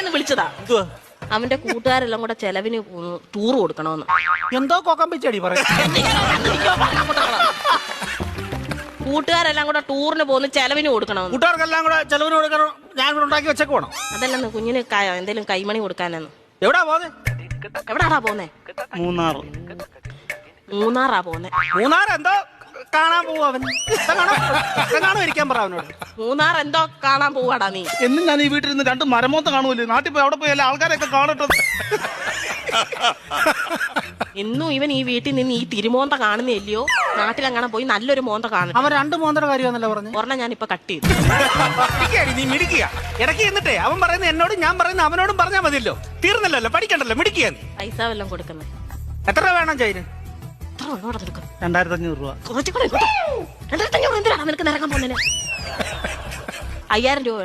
എന്ന് വിളിച്ചതാ. എന്തുവാ? അവന്റെ കൂട്ടുകാരെല്ലാം കൂടെ ചെലവിന് ടൂർ കൊടുക്കണമെന്ന് എന്തോ കൊക്കം പിച്ചടി കൂട്ടുകാരെല്ലാം കൂടെ ടൂറിന് പോകുന്ന ചെലവിന് കൊടുക്കണമെന്ന് കൂട്ടുകാർക്കെല്ലാം കൂടെ ചെലവിന് കൊടുക്കണം? ഞാൻ കൂടെ ഉണ്ടാക്കി വെച്ചേക്ക് വേണം അതല്ലെന്ന് കുഞ്ഞിന് എന്തെങ്കിലും എന്തേലും കൈമണി കൊടുക്കാനെന്ന്. എവിടാ പോന്നെ? എവിടാടാ പോന്നെ? മൂന്നാർ മൂന്നാറാ പോന്നെ. മൂന്നാർ എന്തോ കാണാൻ പോവും അവൻ. കാണാൻ ഇരിക്കാൻ പറ അവനോട്. മൂന്നാർ എന്തോ കാണാൻ പോവാടാ നീ. എന്നും ഞാൻ ഈ വീട്ടിൽ നിന്ന് രണ്ട് മരമോത്ത കാണുമല്ലോ നാട്ടിൽ പോയി അവിടെ പോയാലും ആൾക്കാരൊക്കെ ആൾക്കാരെയൊക്കെ കാണട്ടെ. ഇന്നും ഇവൻ ഈ വീട്ടിൽ നിന്ന് ഈ തിരുമോന്ത കാണുന്നില്ലയോ നാട്ടിലങ്ങനെ പോയി നല്ലൊരു മോന്ത കാണും. അവൻ രണ്ട് മോന്തയുടെ കാര്യമാന്നല്ലോ പറഞ്ഞു? ഒരെണ്ണം ഞാൻ ഇപ്പൊ കട്ട് ചെയ്തു. നീ മിടിക്കുക ഇടയ്ക്ക് എന്നിട്ടേ അവൻ പറയുന്ന എന്നോട് ഞാൻ പറയുന്ന അവനോടും പറഞ്ഞാൽ മതിയല്ലോ. തീർന്നല്ലോ പഠിക്കണ്ടല്ലോ മിടിക്കുക നീ. പൈസ വല്ലതും കൊടുക്കുന്നത് എത്ര രൂപ വേണം ചൈന് നിൽക്കും രണ്ടായിരത്തി അഞ്ഞൂറ് രൂപ. എന്തിനാണ് നിനക്ക് നിരക്കാൻ പോകുന്നതിന് അയ്യായിരം രൂപ